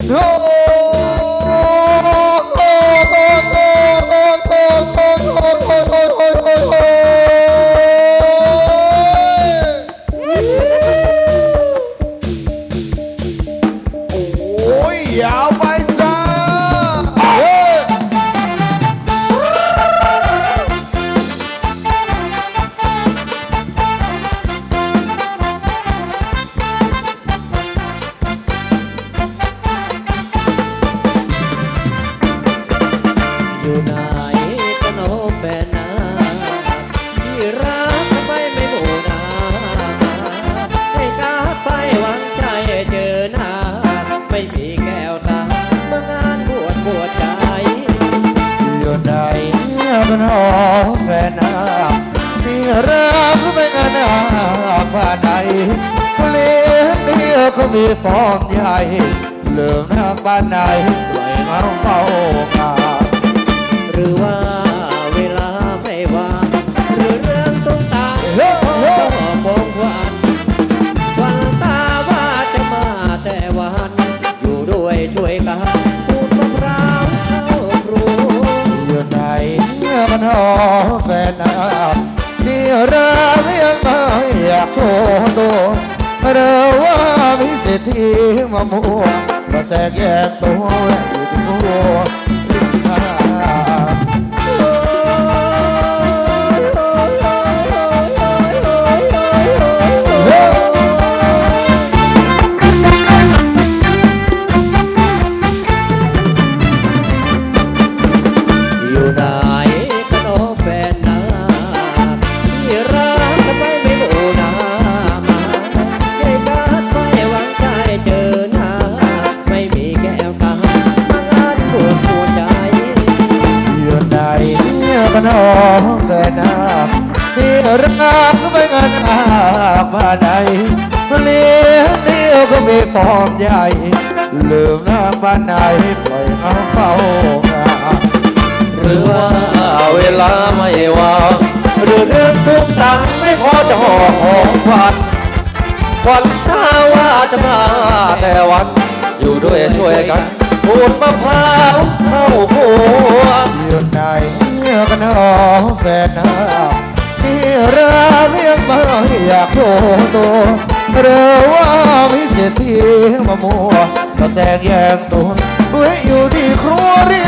Oh! อยู่ไหนกันโอ้แฟนนาที่รักทำไมไม่หมู่นาให้กาไปหวังใจเจอหน้า ไม่มีแก้วตาเมื่องานปวดปวดใจ อยู่ไหนกันโอ้แฟนนาที่รักไม่กันนาบ้านไหนเปลี่ยนเดียวก็มีฟองใหญ่ลืมทาบ้านไหนไว้เงาเฝ้า รือว่า เลี้ยงเดียวก็มีความใหญ่ ลืมหน้าบ้านไหนปล่อยเอาเฝ้างาหรือว่าเวลาไม่ว่างหรือเรื่องทุกตังไม่พอจะห่อของขวันวันถ้าว่าจะมาแต่วัน อยู่ด้วยช่วยกันพูดมะพร้าวเข้าครัวอยู่ไหนกันหอแฟนหน้า ที่เรือเรียกมาอยากโยโตเรือว่าวิเศษที่มามัวก็แสงแยงตุนไว้อยู่ที่ครัวเรีย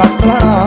วันเรา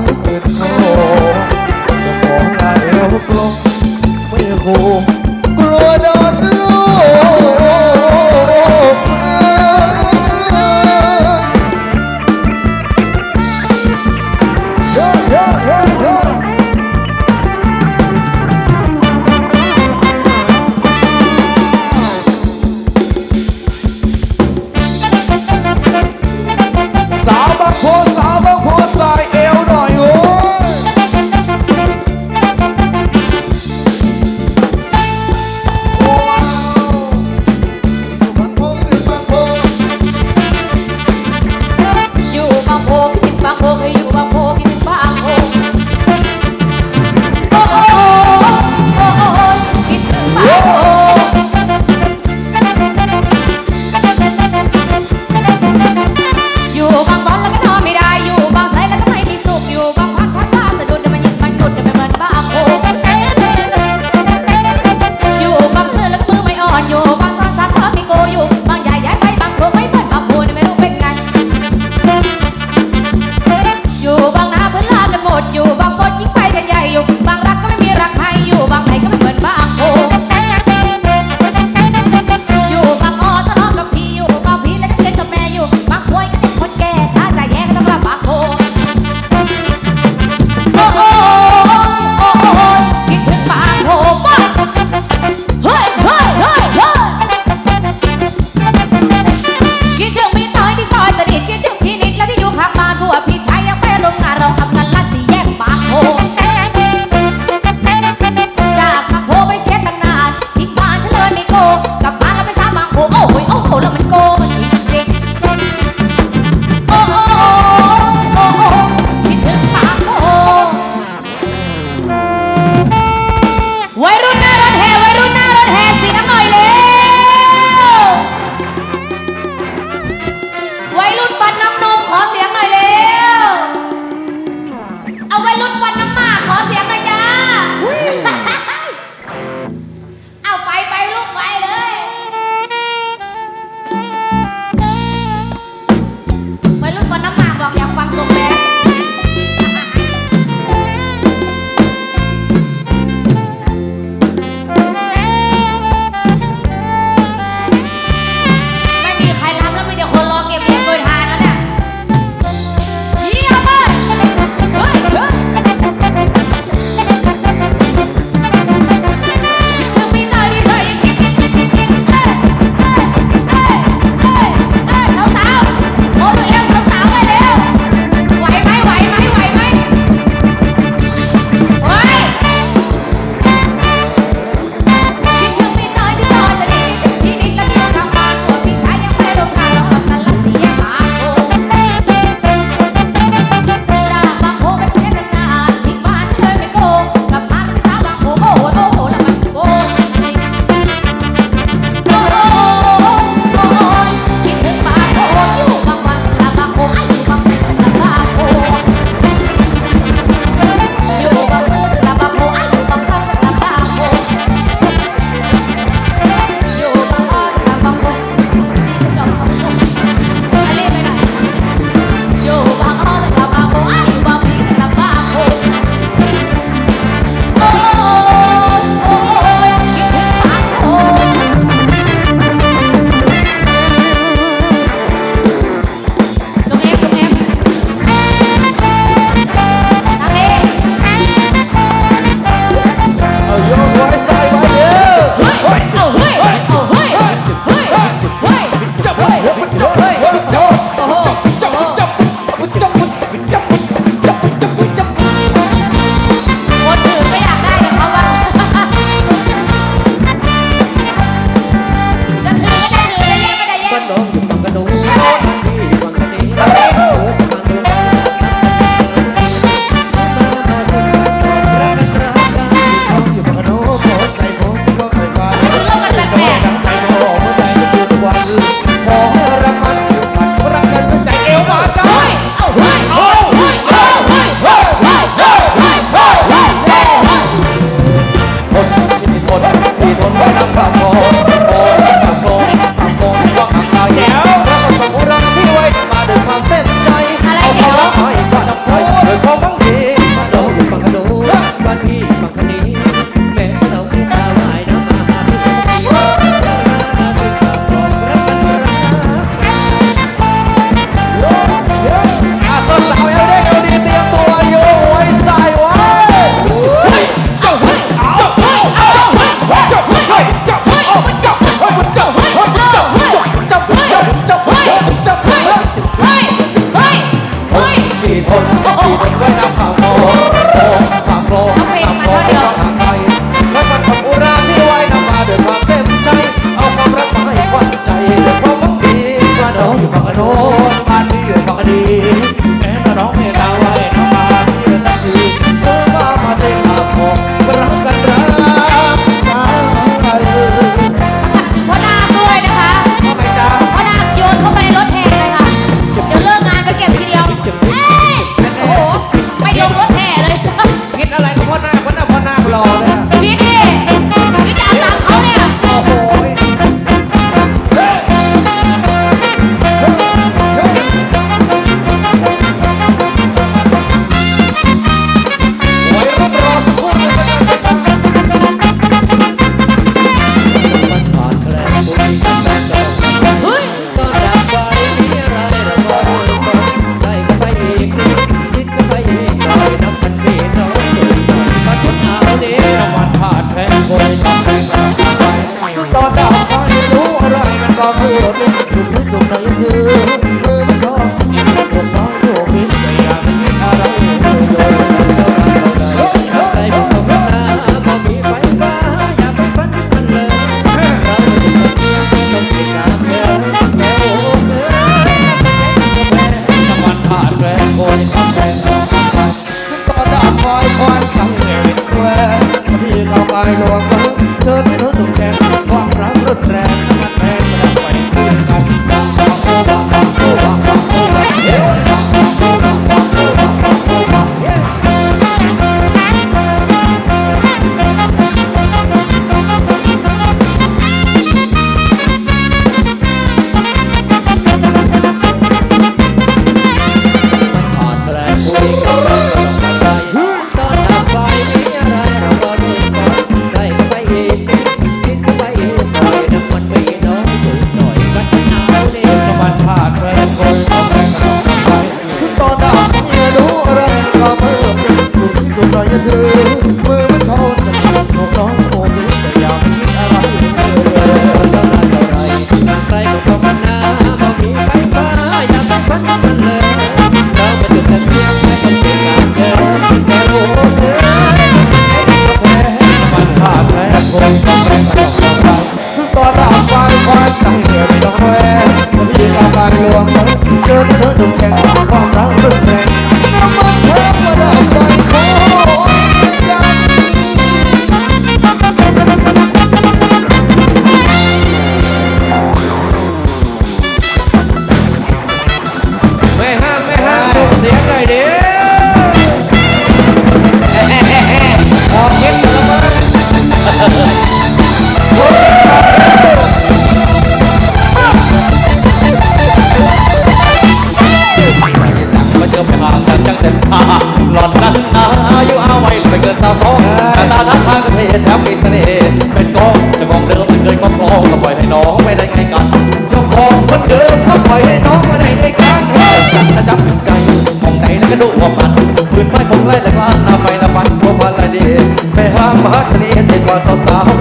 ดีไปหามาเสน่ห์ที่กว่าสาว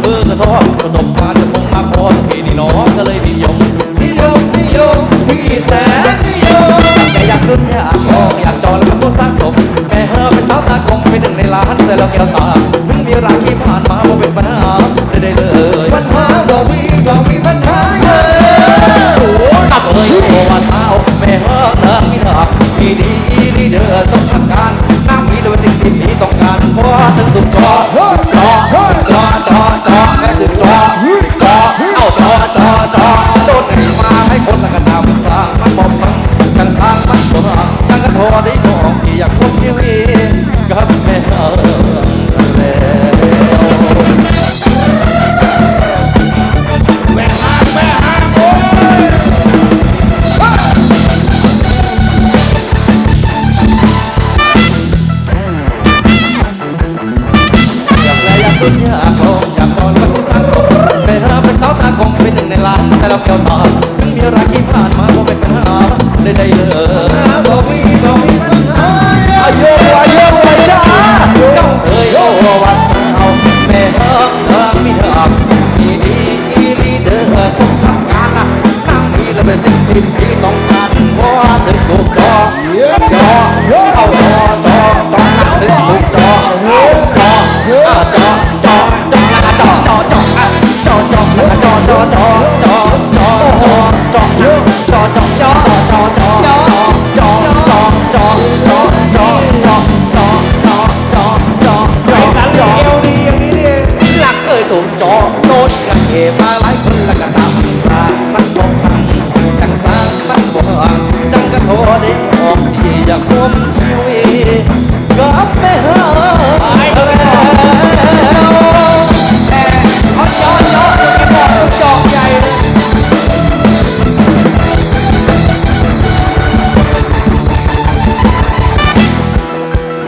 เบอร์กระทอประสบการจะคงมาพอสักทีนี่เนา